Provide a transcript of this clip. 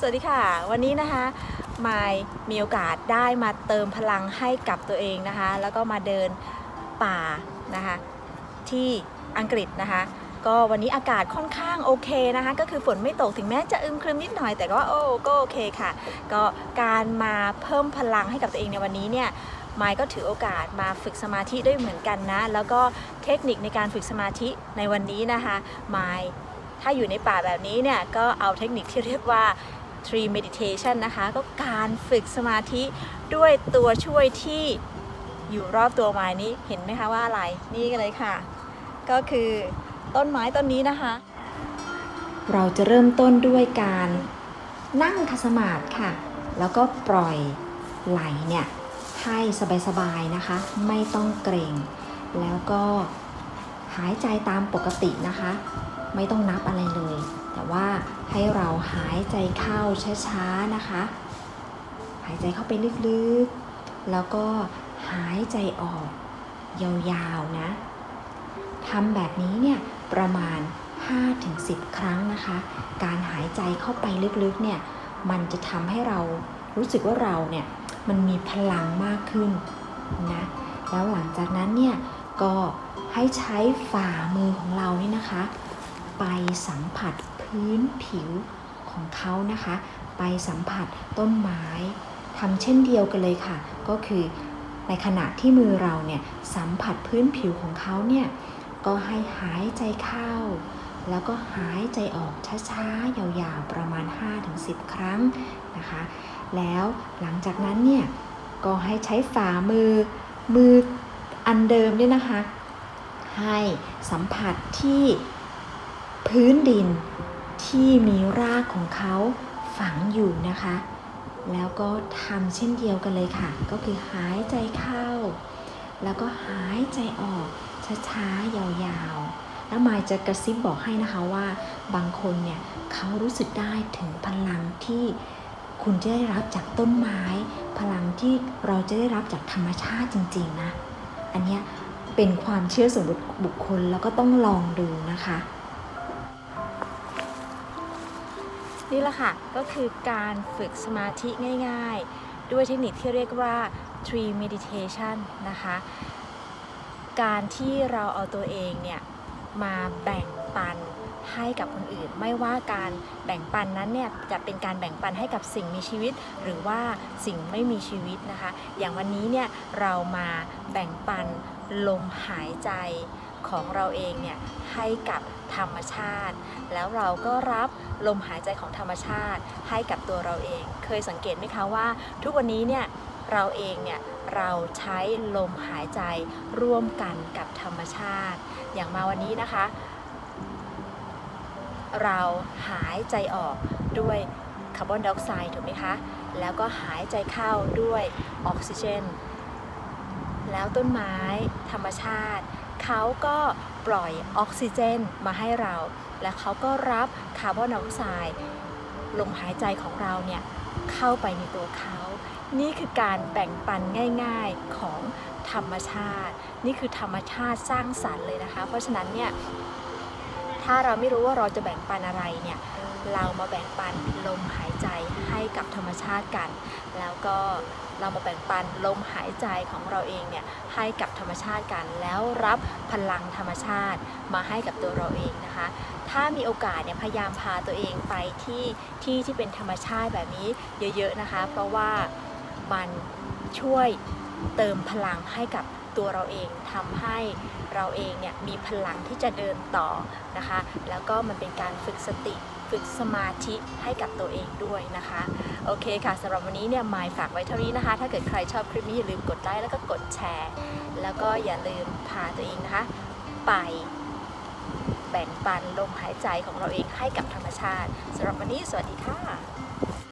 สวัสดีค่ะ วันนี้นะคะมายมีโอกาสได้มาเติมพลังให้กับตัวเองนะคะ แล้วก็มาเดินป่านะคะที่อังกฤษนะคะ ก็วันนี้อากาศค่อนข้างโอเคนะคะ ก็คือฝนไม่ตกถึงแม้จะอึมครึมนิดหน่อยแต่ก็โอ้ก็โอเคค่ะ ก็การมาเพิ่มพลังให้กับตัวเองในวันนี้เนี่ยมายก็ถือโอกาสมาฝึกสมาธิด้วยเหมือนกันนะ แล้วก็เทคนิคในการฝึกสมาธิในวันนี้นะคะมายถ้าอยู่ในป่าแบบนี้เนี่ยก็เอาเทคนิคที่เรียกว่า tree meditation นะคะ ก็การฝึกสมาธิด้วยตัวช่วยที่อยู่รอบตัวไม้นี้เห็นไหมคะว่าอะไรนี่กันเลยค่ะ ก็คือต้นไม้ต้นนี้นะคะ เราจะเริ่มต้นด้วยการนั่งคัสมาธิค่ะ แล้วก็ปล่อยไหลเนี่ยให้สบายๆนะคะ ไม่ต้องเกรง แล้วก็หายใจตามปกตินะคะ ไม่ต้องนับอะไรเลย แต่ว่าให้เราหายใจเข้าช้าๆนะคะ หายใจเข้าไปลึกๆ แล้วก็หายใจออก ยาวๆนะทำแบบนี้เนี่ยประมาณ 5-10 ครั้งนะคะ การหายใจเข้าไปลึกๆเนี่ยมันจะทำให้เรารู้สึกว่าเราเนี่ยมันมีพลังมากขึ้นนะแล้วหลังจากนั้นเนี่ยก็ให้ใช้ฝ่ามือของเรานี่นะคะ ไปสัมผัส พื้นผิวของเขานะคะ ไปสัมผัสต้นไม้ทำเช่นเดียวกันเลยค่ะ ก็คือในขณะที่มือเราเนี่ยสัมผัสพื้นผิวของเขาเนี่ยก็ให้หายใจเข้า แล้วก็หายใจออกช้าๆ ยาวๆ ประมาณ 5-10 ครั้งนะคะ แล้วหลังจากนั้นเนี่ยก็ให้ใช้ฝ่ามือมืออันเดิมเนี่ยนะคะ ให้สัมผัสที่พื้นดิน ที่มีรากของเขาฝังอยู่นะคะ แล้วก็ทำเช่นเดียวกันเลยค่ะ ก็คือหายใจเข้า แล้วก็หายใจออกช้าๆยาวๆ แล้วมายจะกระซิบบอกให้นะคะว่าบางคนเนี่ยเขารู้สึกได้ถึงพลังที่คุณจะได้รับจากต้นไม้ พลังที่เราจะได้รับจากธรรมชาติจริง ๆ นะ อันเนี้ยเป็นความเชื่อส่วนบุคคลแล้วก็ต้องลองดูนะคะ นี่แหละค่ะ ก็คือการฝึกสมาธิง่ายๆ ด้วยเทคนิคที่เรียกว่า tree meditation นะคะ การที่เราเอาตัวเองเนี่ย มาแบ่งปันให้กับคนอื่น ไม่ว่าการแบ่งปันนั้นเนี่ย จะเป็นการแบ่งปันให้กับสิ่งมีชีวิต หรือว่าสิ่งไม่มีชีวิตนะคะ อย่างวันนี้เนี่ย เรามาแบ่งปันลมหายใจ ของเราเองเนี่ยให้กับธรรมชาติ แล้วเราก็รับลมหายใจของธรรมชาติ ให้กับตัวเราเอง เคยสังเกตไหมคะว่า ทุกวันนี้เนี่ยเราเองเนี่ยเราใช้ลมหายใจร่วมกันกับธรรมชาติ อย่างมาวันนี้นะคะ เราหายใจออกด้วยคาร์บอนไดออกไซด์ถูกไหมคะ แล้วก็หายใจเข้าด้วยออกซิเจน แล้วต้นไม้ธรรมชาติ เขาก็ปล่อยออกซิเจนมาให้เรา และเขาก็รับคาร์บอนไดออกไซด์ลมหายใจของเราเนี่ยเข้าไปในตัวเขา นี่คือการแบ่งปันง่ายๆของธรรมชาติ นี่คือธรรมชาติสร้างสรรค์เลยนะคะ เพราะฉะนั้นเนี่ย ถ้าเราไม่รู้ว่าเราจะแบ่งปันอะไรเนี่ยเรามาแบ่งปันลมหายใจให้กับธรรมชาติกัน แล้วก็เรามาแบ่งปันลมหายใจของเราเองเนี่ยให้กับธรรมชาติกัน แล้วรับพลังธรรมชาติมาให้กับตัวเราเองนะคะ ถ้ามีโอกาสเนี่ยพยายามพาตัวเองไปที่ที่ที่เป็นธรรมชาติแบบนี้เยอะๆนะคะ เพราะว่ามันช่วยเติมพลังให้กับ ตัวเราเองทำให้เราเองเนี่ยมีพลังที่จะเดินต่อนะคะ แล้วก็มันเป็นการฝึกสติฝึกสมาธิให้กับตัวเองด้วยนะคะ โอเคค่ะสำหรับวันนี้เนี่ยมายฝากไว้เท่านี้นะคะ ถ้าเกิดใครชอบคลิปนี้อย่าลืมกดไลค์แล้วก็กดแชร์ แล้วก็อย่าลืมพาตัวเองนะคะ ไปแบ่งปันลมหายใจของเราเองให้กับธรรมชาติสำหรับวันนี้สวัสดี